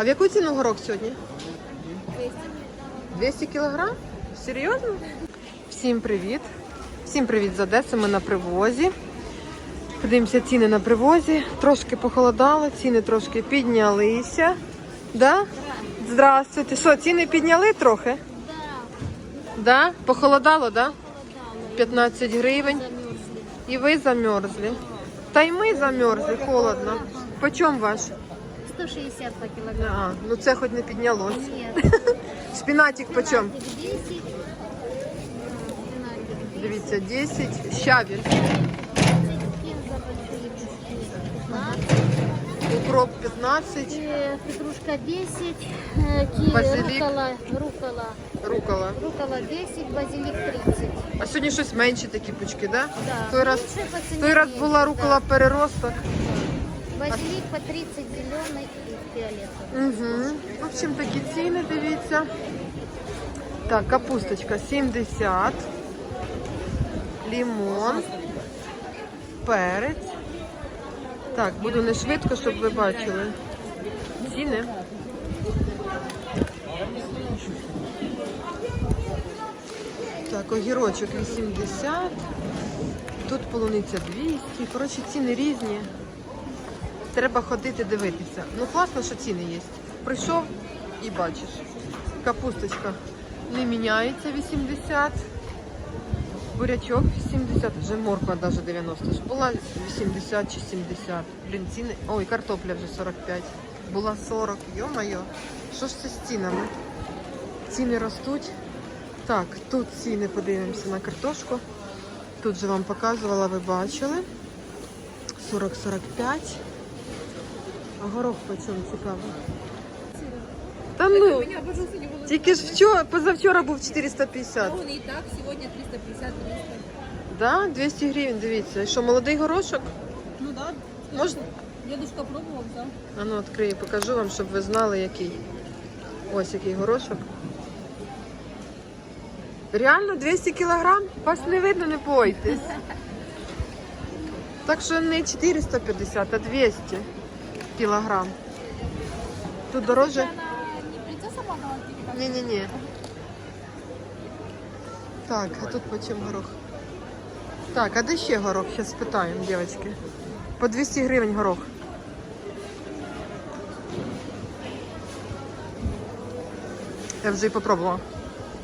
А в яку ціну горох сьогодні? 200 кілограм? Серйозно? Всім привіт. Всім привіт з Одеси. Ми на привозі. Подивимося ціни на привозі. Трошки похолодало, ціни трошки піднялися. Да? Здравствуйте. Що, ціни підняли трохи? Да? Похолодало, да? 15 гривень. І ви замерзли. Та й ми замерзли, холодно. Почем ваш? 160 по килограмму. А, ну це хоч не піднялось. Нет. Шпінатик почем? 10. Дивіться, 10. Щавель. Кинза большие куски. 15. Укроп 15. Э, Петрушка 10. э, ки- Базилик. Рукола, рукола. Рукола. Рукола 10, базилик 30. А сьогодні щось менші такі пучки, да? Да. Той раз, по той раз есть, була рукола переросток. Да. Базилик по 30, зеленый и фиолетовый. Угу. В общем, такі ціни, дивіться. Так, капусточка 70. Лімон. Перець. Так, буду не швидко, щоб ви бачили. Ціни. Так, огірочок 80. Тут полуниця 200. Коротше, ціни різні. Треба ходити дивитися. Ну класно, що ціни є. Прийшов і бачиш. Капусточка не міняється 80. Бурячок 80, вже морква навіть 90. Була 80 чи 70. Блін, ціни. Ой, картопля вже 45. Була 40. Йо-моє. Що ж це з цінами? Ціни ростуть. Так, тут ціни подивимося на картошку. Тут же вам показувала, ви бачили. 40-45. А горох по чому цікаво? Та ну, тільки ж вчора, позавчора був 450. Он и так сегодня 350 300 Да, 200 гривень, дивіться. Що, молодий горошок? Ну да. Можна? Дедушка пробовал, да? А ну, відкрию, покажу вам, щоб ви знали, який. Ось який горошок. Реально 200 кілограм? Вас не видно, не бойтесь. Так що не 450, а 200 кілограм. Тут дороже? Ні-ні-ні. Так, а тут по чим горох? Так, а де ще горох? Зараз спитаємо, дівчатки. По 200 гривень горох. Я вже і попробувала.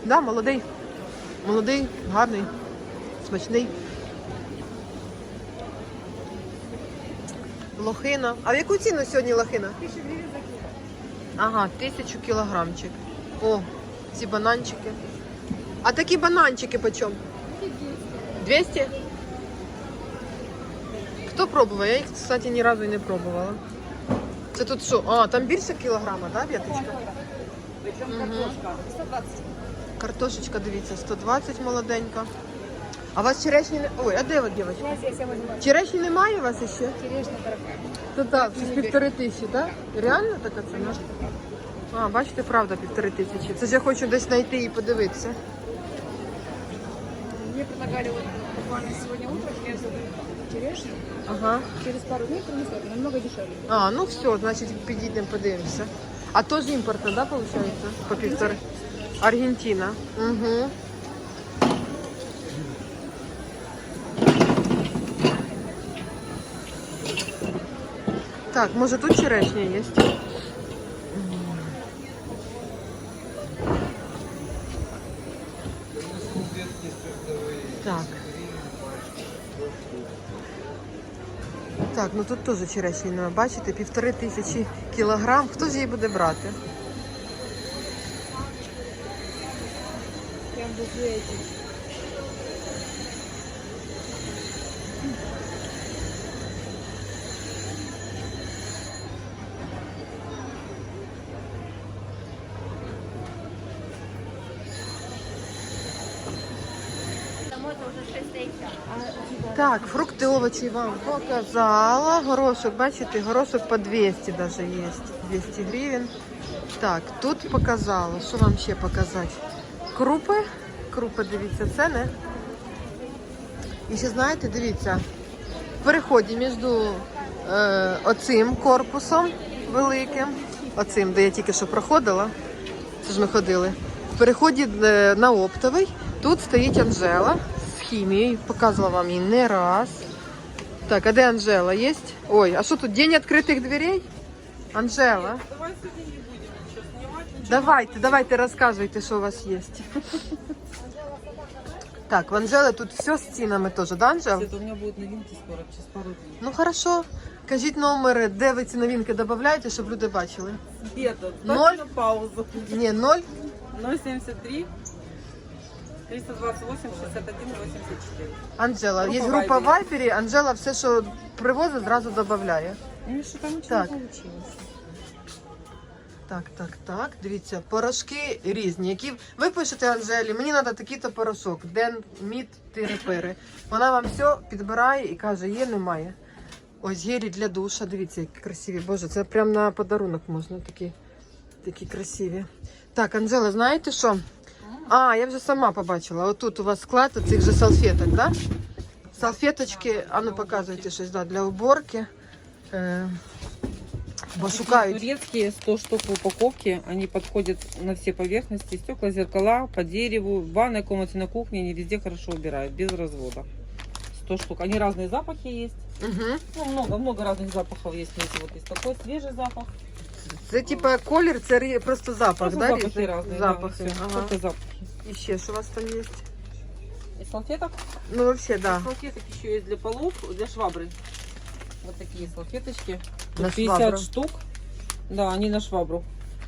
Да, молодий. Молодий, гарний, смачний. Лохина. А в яку ціну сьогодні лохина? Ага, тисячу кілограмчик. О, ці бананчики. А такі бананчики по чому? 200? Хто пробував? Я їх, кстати, ні разу і не пробувала. Це тут що? А, там більше кілограма, так, да, в'яточка? Причем картошка 120. Картошечка, дивіться, 120 молоденька. А у вас черешні не. Ой, а де ви, дівчатка? Я здесь возьму Черешні немає у вас ще? черешня дорогая. То так, ж півтори тисячі, так? Реально така ціна? А, бачите, правда, півтори тисячі. Це ж я хочу десь знайти і подивитися. Мне предлагали вот буквально сегодня утром, я забыл черешню. Ага. Через пару дней принесут, намного дешевле. А, ну все, значить підійдемо, подивимося. А то ж імпортна, да, виходить? По півтори. Аргентина. Угу. Так, може тут черешня є? Так. Так, ну тут теж черешні немає. Бачите, півтори тисячі кілограм. Хто ж її буде брати? Прям без Так, фрукти, овочі вам показала. Горошок, бачите, горошок по 200 даже є. 200 гривень. Так, тут показала. Що вам ще показати? Крупи. Крупи, дивіться, це не. І ще знаєте, дивіться, в переході між е, оцим корпусом великим оцим, де я тільки що проходила. Це ж ми ходили. В переході е, на оптовий. Тут стоїть Анжела з хімією. Показувала вам її не раз. Так, а де Анжела є? Ой, а що тут? День відкритих дверей? Анжела. Давай сегодня не будем ничего снимать. ничего Давайте, давайте розказуйте, що у вас є. Так, в Анжели тут все з цінами теж, да, Анжел? Это у меня будут новинки скоро, через пару дней. Ну хорошо. Кажіть номери, де ви ці новинки додаєте, щоб люди бачили. Где-то. Ноль? На паузу. Ні, ноль. 073 328 61 84. Анжела. Група Є група в Viber. Вайбері, Анжела все, що привозить, зразу додає. Ну что там ничего Так. не получилось. Так, так, так. Дивіться, порошки різні. Які ви пишете Анжелі, мені треба такий-то порошок, ден, мід, тири-пири. Вона вам все підбирає і каже, є, немає. Ось гелі для душа. Дивіться, які красиві. Боже, це прям на подарунок можна такі, такі красиві. Так, Анжела, знаєте що? А, я вже сама побачила. Отут у вас склад цих же салфеток, да? Салфеточки, а ну показуйте щось да, для уборки. Е, бо Такие шукають. Турецкие 100 штук в упаковке. Они подходят на все поверхности. Стекла, зеркала, по дереву. В ванной комнате, на кухне. Они везде хорошо убирают, без развода. 100 штук. Они разные запахи есть. Угу. Ну, много, много разных запахов есть. Вот есть такой свежий запах. Це типа колір, це рі- просто запах, Просто да? запахи різні? разные. Запахи. Да, всё. ага. Только запахи. І ще що у вас там є? И салфеток. Ну, вообще, да. Салфеток еще есть для полов, для швабры. Вот такие салфеточки. Тут На 50 швабру. штук. Да, они на швабру.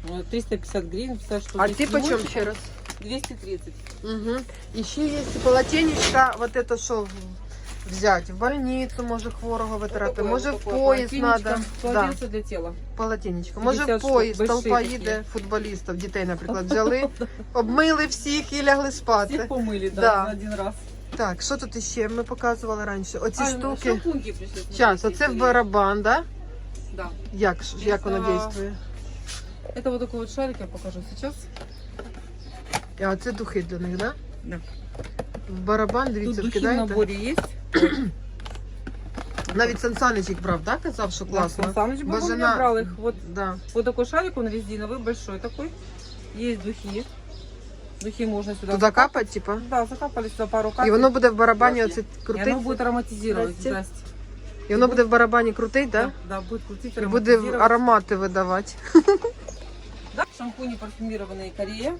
Э, 350 гривен, 50 штук. А Есть ті по чому лимончик, ще раз? 230. Угу. І ще є полотенечка, вот это що взяти? В больницю, може хворого витрати, такое, може вот в такое поїзд полотенечко. треба. Да, Полотенце для тела. полотенечко. Може в 50 штук, поїзд, большие толпа такі. їде футболістів, дітей, наприклад, взяли, обмили всіх і лягли спати. Всех помыли, да, Да. за один раз. Так, що тут іще ми показували раніше? Оці А, штуки. шампуньки пришли. Зараз, смотрите, оце в есть. барабан, да? Да. Як, ж- як воно Это- діє? Это вот такой вот шарик я покажу сейчас. А це духи для них, да? Да. В барабан, Тут дивіться, духи в вкидаєте. наборе есть. Навіть Сан Саныч їх брав, так? Казав, що класно. Да, Сан Саныч был, Бо он жена- я брал их. Вот, Да. вот такой шарик, он резиновый, большой такой. Есть духи. Духи можно сюда Туди закапать. капать, типа. Да, закапали сюда пару капель. І воно буде в барабані оце И оно крутить. будет ароматизировать. Здрасте. Здрасте. І воно буде в барабані крутить, Да, да? да, будет крутить, І буде ароматизировать. аромати видавати. Да, шампуни парфюмированные Корея.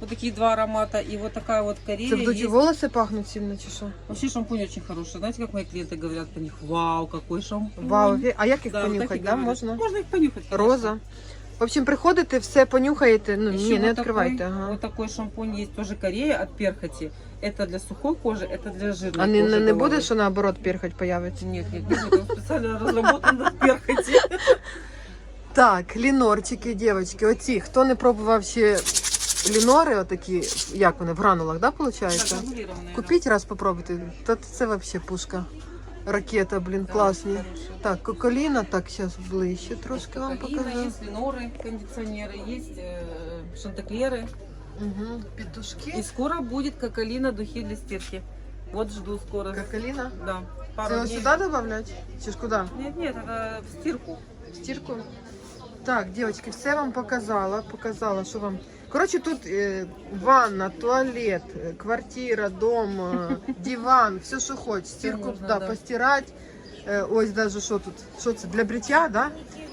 Вот такие два аромата. И вот такая вот Корея. Це будуть і есть. волоси пахнуть сильно чи що? Вообще шампунь очень хороший. Знаете, как мои клиенты говорят по них? Вау, какой шампунь. Вау, ві- а як їх Да, вот так и понюхати, да? говорят. Можна? Можно их понюхать. конечно. Роза. В общем, приходите, все понюхаєте. Ну, Еще ні, не вот відкривайте. Такой, Ага. Вот такой шампунь есть тоже Корея от перхоти. Это для сухой кожи, это для жирной А не, кожи. не, не головы. буде, що наоборот перхоть появиться? Нет, нет, нет, это специально разработано от перхоти. Так, лінорчики, дівчатки, оці, хто не пробував ще лінори, отакі, як вони, в гранулах, да, виходить? Да, гранулированные, Купіть раз попробуйте. Та це вообще пушка. Ракета, блін, да. класні. Да, хорошие. Так, коколіна, так, зараз ближче трошки вам Кокаина, покажу. есть леноры, кондиционеры, есть э, шантеклеры. Угу. Петушки. И скоро будет кокалина духи для стирки. Вот жду скоро. Коколіна. Да. Пару Це ось дней. сюди додавати? Чи ж куди? Нет, нет, это в стирку. В стірку? Так, дівчатки, все вам показала. Показала, що вам. Коротше, тут е, ванна, туалет, е, квартира, дом, е, диван, все, що хочеш. Стірку можна, да, да. постирати. Е, ось даже що тут? Що це? Для бриття, да?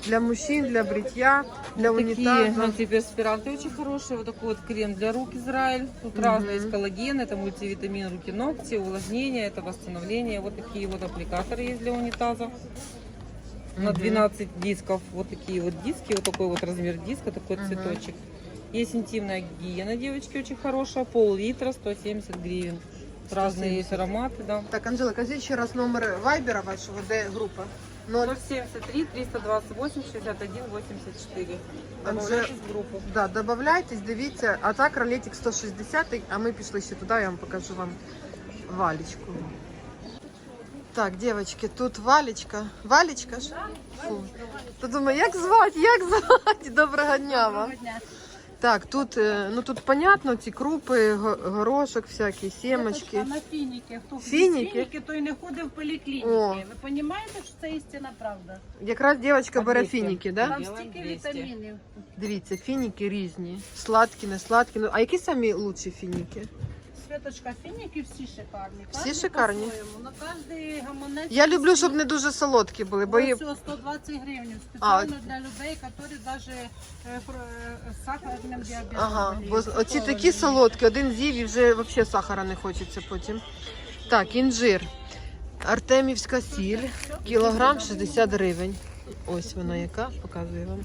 Для мужчин, для бриття, для Такие унітазу. антиперспиранты очень хорошие. Вот такой вот крем для рук Израиль. Тут разные есть коллаген, это мультивитамин руки ногти, увлажнение, это восстановление. Вот такие вот аппликаторы есть для унитаза. На Мгм. 12 дисков. Вот такие вот диски, вот такой вот размер диска, такой Мгм. цветочек. Есть интимная гигиена, девочки, очень хорошая. Пол-литра, 170 гривен. Разные есть ароматы, да. Так, Анжела, кажіть ще раз номер вайбера вашого, де група? Ноль. 073 328 61 84. Анже- Добавляйтесь в группу. Да, добавляйтесь, дивіться. А так ролетик 160, а ми пішли ще туди, я вам покажу вам валічку. Так, дівчатки, тут валічка. Валічка ж? Фу. То думаю, як звати, як звати? Доброго дня вам. Так, тут, е, ну тут понятно, ці крупи, го- горошок всякий, сімочки. Діточка, На фініки. Хто Фініки? фініки? фініки, той не ходив в поліклініки. О. Ви розумієте, що це істина правда? Якраз дівчинка бере 200. фініки, да? Там стільки 200. вітамінів. Дивіться, фініки різні. Сладкі, не сладкі. Ну, а які самі лучші фініки? Світочка, фініки всі шикарні. Всі шикарні? по-своєму. На кожний гаманець. Я люблю, щоб не дуже солодкі були, бо є... Ось цього 120 гривень. А, Спеціально для людей, які навіть е, е, сахарним діабетом. Ага, боліють. бо оці такі солодкі, один з'їв і вже взагалі сахара не хочеться потім. Так, інжир. Артемівська сіль, кілограм 60 гривень. Ось вона яка, показую вам.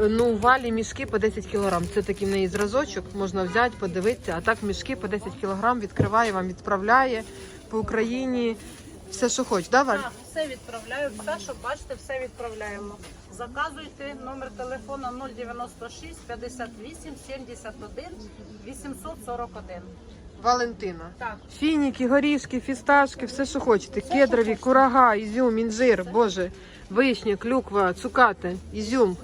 Ну, у валі мішки по 10 кілограм. Це такий в неї зразочок, можна взяти, подивитися. А так мішки по 10 кілограм відкриває, вам відправляє по Україні. Все, що хочеш, да, Валь? Так, все відправляю, все, що бачите, все відправляємо. Заказуйте номер телефону 096 58 71 841. Валентина. Так, Фініки, горішки, фісташки, все, що хочете. Кедрові, курага, ізюм, інжир, боже, вишня, клюква, цукати, ізюм.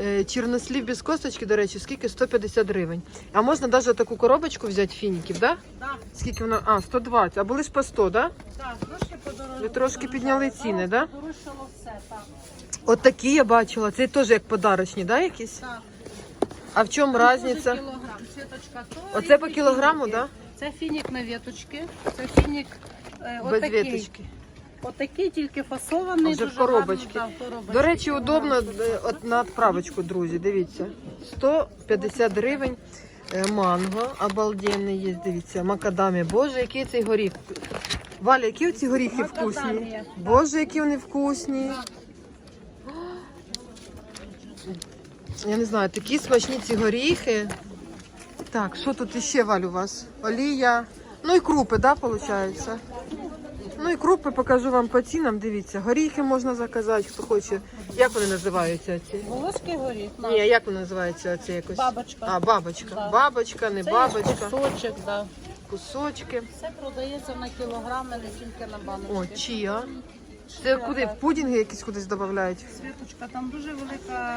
Е, Чорнослів без косточки, до речі, скільки? 150 гривень. А можна навіть таку коробочку взяти фініків, да? так, Скільки воно? А, 120. А були ж по 100, да? так, трошки подорожчало. Ви трошки підняли ціни, да? Подорожчало все, так. От такі я бачила. Це теж як подарочні, да, якісь? так. А в чому Там різниця? Оце по кілограму, фініки. да? Це фінік на веточки, це фінік е, Без віточки. Отакий, тільки фасований. Вже в коробочці. До речі, удобно е, от на відправочку, друзі. Дивіться. 150 гривень. Е, Манго обалденний є, дивіться, макадамі. Боже, який цей горіх. Валя, які ці горіхи вкусні. Боже, які вони вкусні. Я не знаю, такі смачні ці горіхи. Так, що тут іще, Валь, у вас? Олія. Ну і крупи, да, виходить? Ну і крупи покажу вам по цінам. Дивіться, горіхи можна заказати, хто хоче. Як вони називаються ці? Волоський горіх. Ні, як вони називаються оці якось? Бабочка. А, бабочка. Да. Бабочка, не Це бабочка. кусочок, да. Кусочки. Все продається на кілограми, не тільки на баночки. О, чия. Це куди? В пудінги якісь кудись додають? Світочка, там дуже велика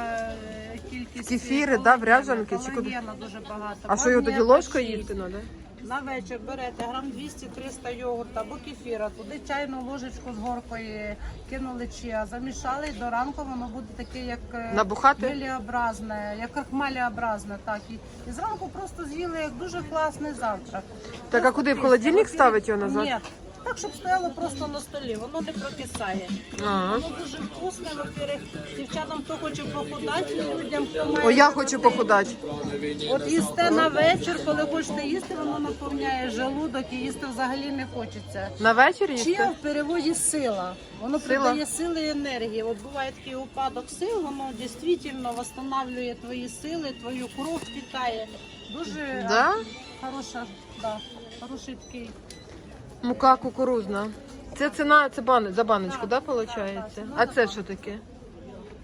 е, кількість Кефіри, да, вряжанки чи куди? колагена дуже багато. А що його тоді Магнія ложкою їсти треба? На вечір берете грам 200-300 йогурта або кефіра, туди чайну ложечку з горкою кинули чия, замішали і до ранку воно буде таке, як е, Набухати? геліобразне, як крахмаліобразне, так. І, і зранку просто з'їли як дуже класний завтрак. Так, а куди, в холодильник ставити його назад? Ні, так, щоб стояло просто на столі, воно не прокисає. А. Воно дуже вкусне, во-первых, дівчатам, хто хоче похудати, людям, хто має... О, я хочу похудати. От їсте на вечір, коли хочете їсти, воно наповняє желудок і їсти взагалі не хочеться. На вечір Чия їсти? в переводі сила. Воно Сила? придає сили і енергії. От буває такий упадок сил, воно дійсно встановлює твої сили, твою кров питає. Дуже Да? хороша, да, хороший такий. Мука кукурузна. Це ціна, це бан, за баночку, да, виходить? А це що таке?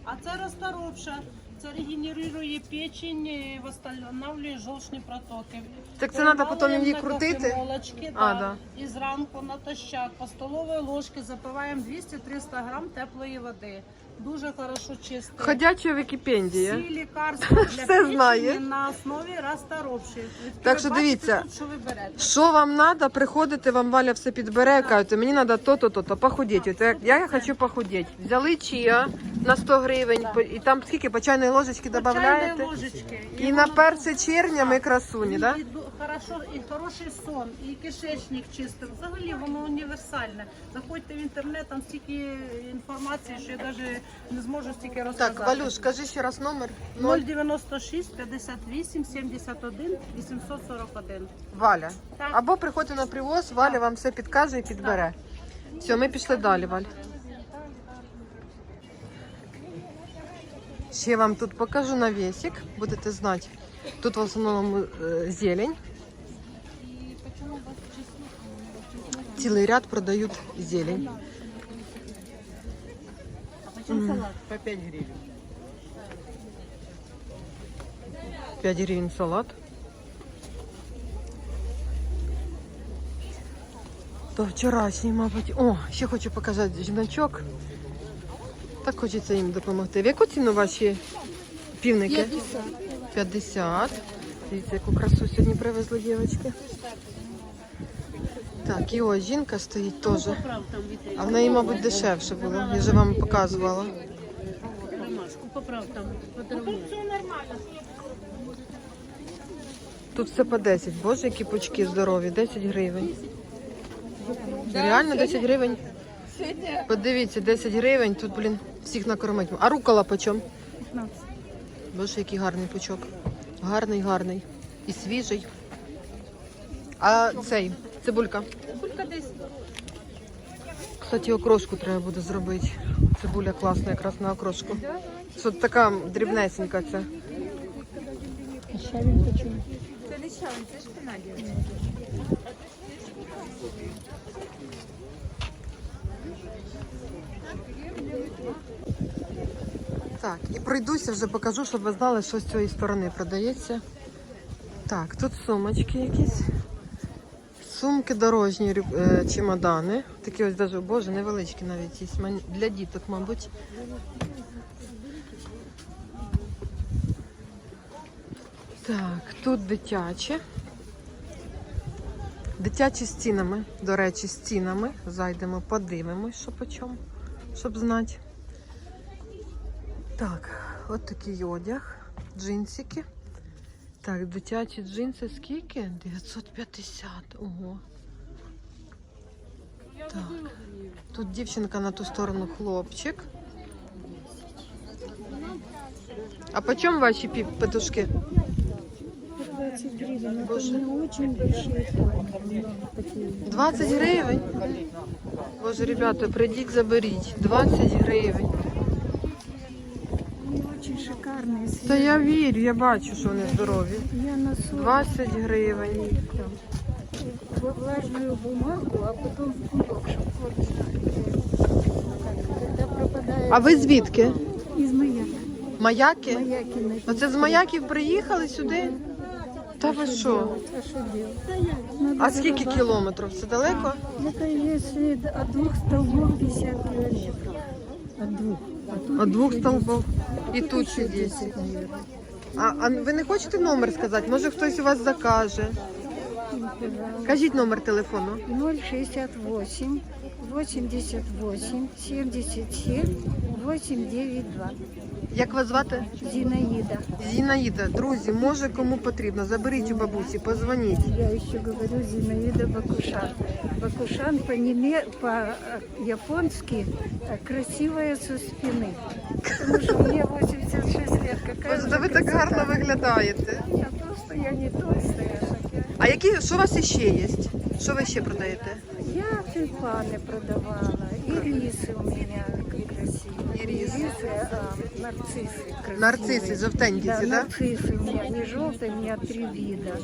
А це розтаровша. Це регенерує печень, і встановлює жовчні протоки. Так це треба потім її крутити? Молочки, А, да. да. І зранку натощак по столової ложки запиваємо 200-300 грам теплої води. Дуже хорошо чистить. Ходяча Вікіпендія. Всі лікарства для Все печені знає. на основі розторопші. Так що дивіться. тут, що ви берете. Що вам треба, приходите, вам Валя все підбере, кажете, мені треба то-то, то-то, похудіти. От як я хочу похудіти. Взяли чия на 100 гривень, по- і там скільки по чайної ложечки додаєте? ложечки. І на воно 1 червня ми красуні, і ду- хорошо, і хороший сон, і кишечник чистий. Взагалі воно універсальне. Заходьте в інтернет, там стільки інформації, що я навіть не зможу стільки розказати. Так, Валюш, скажи ще раз номер. Ноль. 096 58 71 841. Валя. Так. Або приходьте на привоз, Валя вам все підкаже і підбере. Все, ми пішли далі, Валь. Ще вам тут покажу навісик, будете знати. Тут в основному е, зелень. Цілий ряд продають зелень. По 5 гривен. 5 гривень салат. То вчорашній, мабуть. О, ще хочу показати жіночок. Так хочеться їм допомогти. В яку ціну ваші Півники? 50. Дивіться, яку красу сьогодні привезли дівчатки. Так, і ось жінка стоїть теж. А в неї, мабуть, дешевше було. Я вже вам показувала. Тут все по 10. Боже, які пучки здорові. 10 гривень. Реально 10 гривень? Подивіться, 10 гривень. Тут, блін, всіх накормить. А рукола почем? 15. Боже, який гарний пучок. Гарний, гарний. І свіжий. А цей, цибулька. Кулька десь. Кстати, окрошку треба буде зробити. Цибуля класна якраз на окрошку. Що така дрібнесенька ця. Так, і пройдуся, вже покажу, щоб ви знали, що з цієї сторони продається. Так, тут сумочки якісь. Сумки дорожні, е, чемодани. Такі ось даже, боже, невеличкі навіть є. Для діток, мабуть. Так, тут дитяче. Дитячі з цінами, до речі, з цінами. Зайдемо, подивимось, що по чому, щоб знати. Так, от такий одяг, джинсики. Так, дитячі джинси скільки? 950. Ого. Так. Тут дівчинка на ту сторону хлопчик. А по чому ваші петушки? 20 гривен. Боже. очень большие 20 гривень. Боже, ребята, прийдіть, заберіть. 20 гривень Они очень шикарные. Та я вірю, я бачу, що вони здорові. Я на 40 20 гривень. во влажную бумагу, а потом в кулек, чтобы корни Когда пропадает А ви звідки? из маяка. Маяки? Маяки на Оце з маяків приїхали сюди? Та ви що? А что делать? Надо А скільки зарабатывать. кілометрів? Це далеко? Это если от двух столбов 50 километров. От двух. От еще столбов. 10. тут ще Еще 10. 10, наверное. А, а ви не хочете номер сказати? Може хтось у вас закаже? Пожалуйста. Кажіть номер телефону. 068 88 77 892. Як вас звати? Зинаида. Зінаїда. Друзі, може кому потрібно, заберіть у бабусі, позвоніть. Я еще говорю Зинаида Бакушан. Бакушан по-неме- по-японски э, красивая со спины. Потому что мне 86 лет. Какая Боже, же та ви так красота. гарно виглядаєте. Я просто я не толстая. хотя. А які, що у вас ще є? Що ви ще продаєте? Я тюльпаны продавала, и рисы у меня красивые. И рисы. Не рисы, а нарциссы красивые. Нарциси, жовтенькі Да, ці, да? нарциссы у меня не желтые, у меня три вида.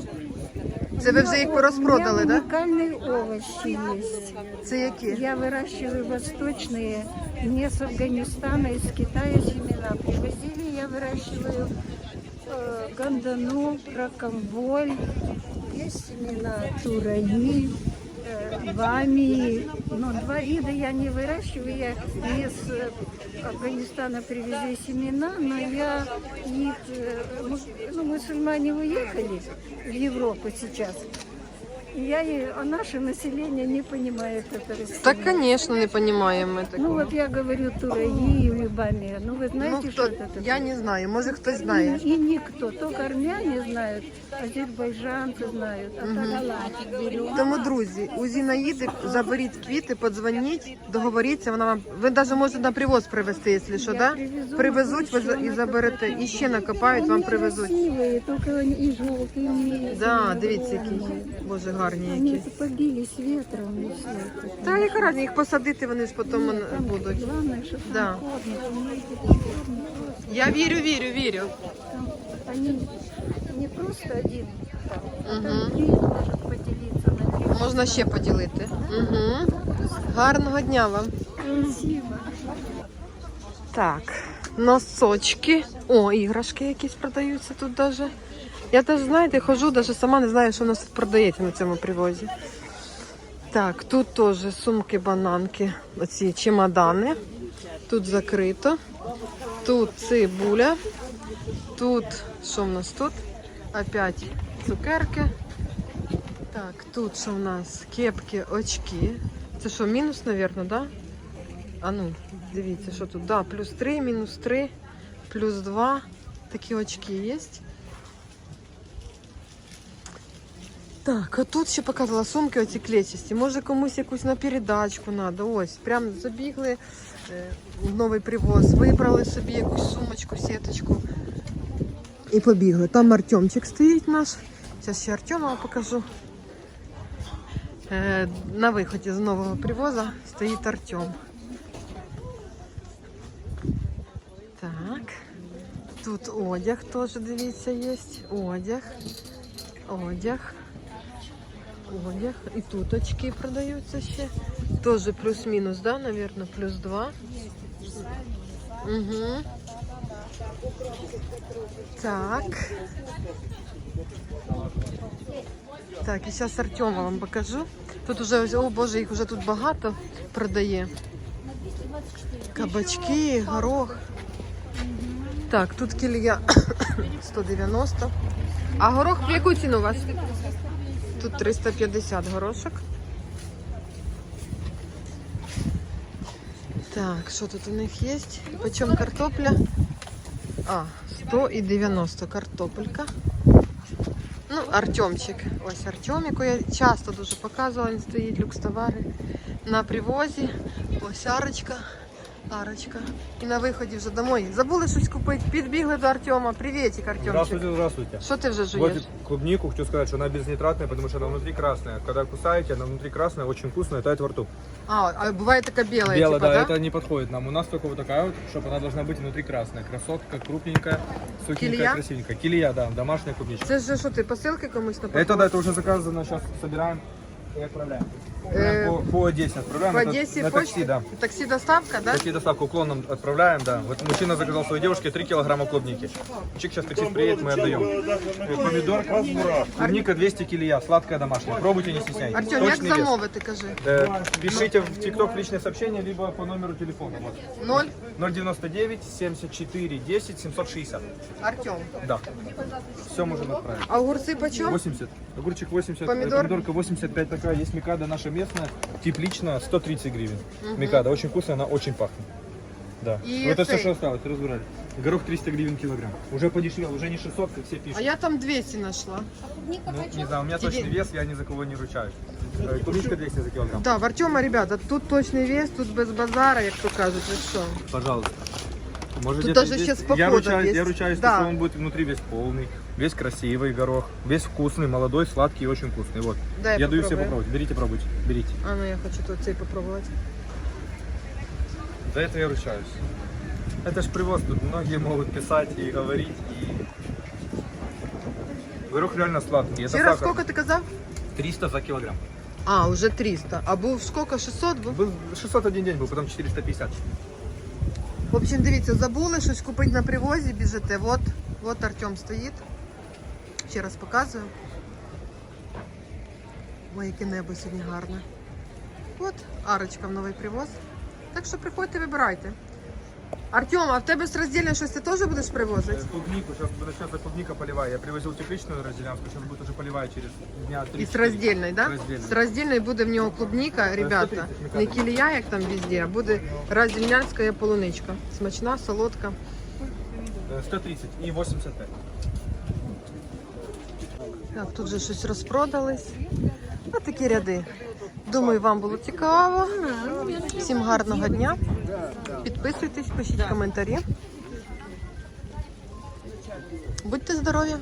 Це ви вже їх порозпродали, У меня да? уникальные овощи есть. Це які? Я выращиваю восточные, не с Афганистана, из Китая семена привозили. Я выращиваю э, гандану, ракомболь, есть семена тураи, э, бамии. Но два вида я не выращиваю. Я из э, Афганистана привезли семена, но я их... э, мус- Ну, мусульмане уехали в Европу сейчас. И Я, и- а наше население не понимает это Так, растение. звісно, не розуміємо ми Ну такого. вот я говорю тураи или бамия. Ну вы знаете, Ну, что хто, это такое? я не знаю, може хтось знає. И никто, только армяне знают, азербайджанцы знают, а так берем. Тому, друзі, у Зінаїди заберіть квіти, подзвоніть, договоріться, вона вам. Ви навіть можете на привоз привезти, якщо що, Я да? привезу, Привезуть ви за- ще і заберете, і ще накопають, вам Они привезуть. красивые, только они и желтые, у меня есть, Да, и дивіться, які. зеленые. Боже, гарні Они які. побились ветром и все. Та яка разниця, їх посадити, вони ж потім там будуть. Главное, чтобы Да. там. Я вірю, вірю, вірю. Там они не просто один, там, а Мгм. там три поделиться на три. Можна ще поділити. Угу. Гарного дня вам. Спасибо. Так, носочки. О, іграшки якісь продаються тут даже. Я теж, знаєте, хожу, даже сама не знаю, що у нас тут продається на цьому привозі. Так, тут теж сумки, бананки, оці чемодани. Тут закрито. Тут цибуля. Тут, що в нас тут? Опять цукерки. Так, тут що в нас? Кепки, очки. Це що, мінус, мабуть, да? А ну, дивіться, що тут. Да, плюс 3, мінус 3, плюс 2. Такі очки є. Так, а тут ще показувала сумки оці клетчасті. Може комусь якусь на передачку треба. Ось, прям забігли е, в новий привоз, вибрали собі якусь сумочку, сіточку і побігли. Там Артемчик стоїть наш. Зараз ще Артема покажу. Е, на виході з нового привоза стоїть Артем. Так. Тут одяг теж, дивіться, є. Одяг. Одяг. Одяг. І тут очки продаються ще. Тоже плюс-мінус, да, наверное, плюс два. Угу. Так. Так, і зараз Артема вам покажу. Тут уже, о боже, їх вже тут багато продає. Кабачки, горох. Так, тут кілія 190. А горох в яку ціну у вас? Тут 350 горошок. Так, що тут у них є? Почем картопля? А, 100 і 90 картопелька. Ну, Артемчик. Ось Артемику я часто дуже показувала, він стоїть люкс товари на привозі. Ось Арочка. Арочка. І на виході вже домой. Забули щось купити. Підбігли до Артема. Привітик, Артемчик. Здравствуйте, здравствуйте. Що ти вже Вот жуєш? клубнику хочу сказать, что она безнитратная, потому что она внутри красная. Когда кусаете, она внутри красная, очень вкусная, тает во рту. А, а буває така біла, Белая, типа, да, да? это не подходит нам. У нас только вот такая вот, чтобы она должна быть внутри красная. Красотка, крупненькая, сухенькая, Килия? красивенькая. Килия, да, домашняя клубничка. Це ж що ти посилки комусь написав? Это, да, это уже заказано, сейчас собираем и отправляем. Э, по, по Одессе отправляем. По Это Одесі на почті? такси, да. Таксі доставка, да? Такие доставку уклоном отправляем, да. Вот мужчина заказал своей девушке 3 килограмма клубники. Чик сейчас таксист приедет, мы отдаем. Э, Помидорка, клубника 200 килия, сладкая домашняя. Пробуйте, не стесняйтесь. Артем, як Точный вес. замовити, кажи? Э, Пишите в ТикТок в личное сообщение, либо по номеру телефона. Вот. Ноль. 099 74 10 760. Артем. Да. Все можем отправить. А огурці почем? 80. Огурчик 80. Помидор? э, Помидорка 85 такая. Есть микада наша местная. Тепличная 130 гривен. Микада очень вкусная, она очень пахнет. Да. И Ну, это все, что осталось, разбирали. Горох 300 гривен килограмм. Уже подешевел, уже не 600, как все А пишут. я там 200 знайшла. Ну, не знаю, у меня Тебе- точный вес, я ни за кого не ручаюсь. Э, Клубничка 200 за килограмм. Да, в Артема, ребята, тут точний вес, тут без базара, як то кажуть, ви що? Пожалуйста. Может, Тут даже здесь- сейчас похода я ручаюсь, есть. я ручаюсь, Да. что он будет внутри весь полный, весь красивый горох, весь вкусный, молодой, сладкий и очень вкусный. Вот. Дай я даю все попробую. попробовать. Берите, пробуйте. Берите. А ну я хочу тут цей попробувати. За это я ручаюсь. Это ж привоз, тут многие могут писать и говорить. И... Горох реально сладкий. Это Ще раз, сахар. скільки ти казав? 300 за килограмм. А, уже 300. А був скільки? 600 був? Был 601 день был, потом 450. В общем, дивіться, забули щось купити на привозі, біжите. Вот, вот Артем стоїть. Ще раз показую. Ой, яке небо сьогодні гарне. От арочка в новий привоз. Так що приходьте, вибирайте. Артем, а в тебе з роздільне щось ти теж будеш привозити? Клубнику, сейчас начнется клубника полевая. Я привозил тепличную разделянскую, сейчас будет уже полевая через дня 3 І з роздільної, да? З роздільної. З роздільної буде в нього клубніка, ребята. Не кілія, як там везде, а буде роздільнянська полуничка. Смачна, солодка. 130 и 85. Так, тут же щось розпродались. Ось такі ряди. Думаю, вам було цікаво. Всім гарного дня. Підписуйтесь, пишіть коментарі. Будьте здорові!